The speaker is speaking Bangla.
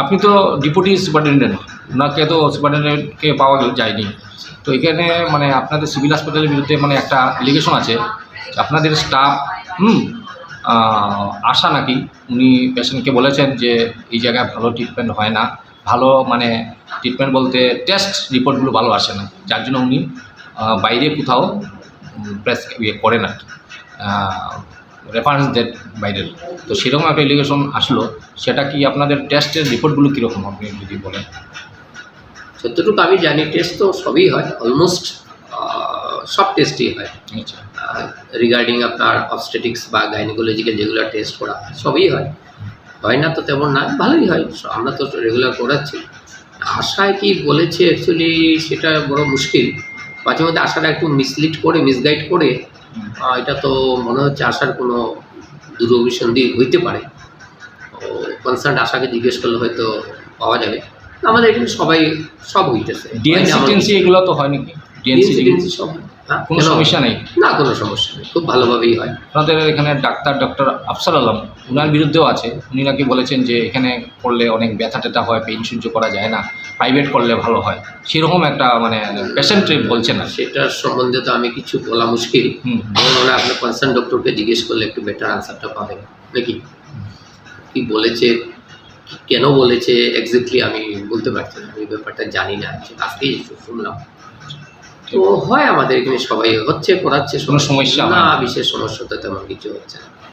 আপনি তো ডিপুটি সুপারিনটেন্ডেন্ট, ওনাকে তো সুপারিনটেন্ডেন্টকে পাওয়া যায়নি। তো এখানে মানে আপনাদের সিভিল হাসপাতালের বিরুদ্ধে মানে একটা এলিগেশন আছে আপনাদের স্টাফ হুম আশা নাকি, উনি পেশেন্টকে বলেছেন যে এই জায়গায় ভালো ট্রিটমেন্ট হয় না। ভালো মানে ট্রিটমেন্ট বলতে টেস্ট রিপোর্টগুলো ভালো আসে না। যার জন্য উনি বাইরে কোথাও প্রেস ইয়ে করেন আর কি রেফারেন্স দেন বাইরের তো সেরকম একটা এলিগেশন আসলো সেটা কি আপনাদের টেস্টের রিপোর্টগুলো কীরকম আপনি যদি বলেন? যতটুকু আমি জানি টেস্ট তো সবই হয় অলমোস্ট সব টেস্টই হয়। আচ্ছা। রিগার্ডিং আপনার অবস্টেটিক্স বা গাইনোকোলজিক্যাল যেগুলো টেস্ট করা সবই হয়। হয় না তো তেমন না ভালোই হয় আমরা তো রেগুলার করাচ্ছি। আশায় কি বলেছে অ্যাকচুয়ালি সেটা বড় মুশকিল। মাঝে মধ্যে আশাটা একটু মিসলিড করে মিসগাইড করে এটা তো মনে হচ্ছে আশার কোনো দুরভিসন্ধি হইতে পারে। কনসার্ন আশাকে জিজ্ঞেস করলে হয়তো পাওয়া যাবে। আমাদের এখানে সবাই সব হইতেছে। ডিএনসি না, টেনসি এগুলো তো হয় নাকি DNC, ডিএনসি সব কোনো সমস্যা নেই? না কোনো সমস্যা নেই। খুব ভালোভাবেই হয়। আপনাদের এখানে ডাক্তার ডক্টর আফসার আলম ওনার বিরুদ্ধেও আছে। উনি নাকি বলেছেন যে এখানে করলে অনেক ব্যথা ট্যাথা হয় পেইন সহ্য করা যায় না প্রাইভেট করলে ভালো হয়। সেরকম একটা মানে পেশেন্ট বলছেন আর কি। সেটার সম্বন্ধে তো আমি কিছু বলা মুশকিল। মনে হয় কনসার্ন ডক্টরকে জিজ্ঞেস করলে একটু বেটার আনসারটা পাবেন নাকি? কি বলেছে কেন বলেছে এক্স্যাক্টলি আমি বলতে পারছি না। এই ব্যাপারটা জানি না। আজকেই শুনলাম। তো হয় আমাদের এখানে সবাই হচ্ছে করাচ্ছে কোনো সমস্যা না না? বিশেষ সমস্যা তো তেমন কিছু হচ্ছে না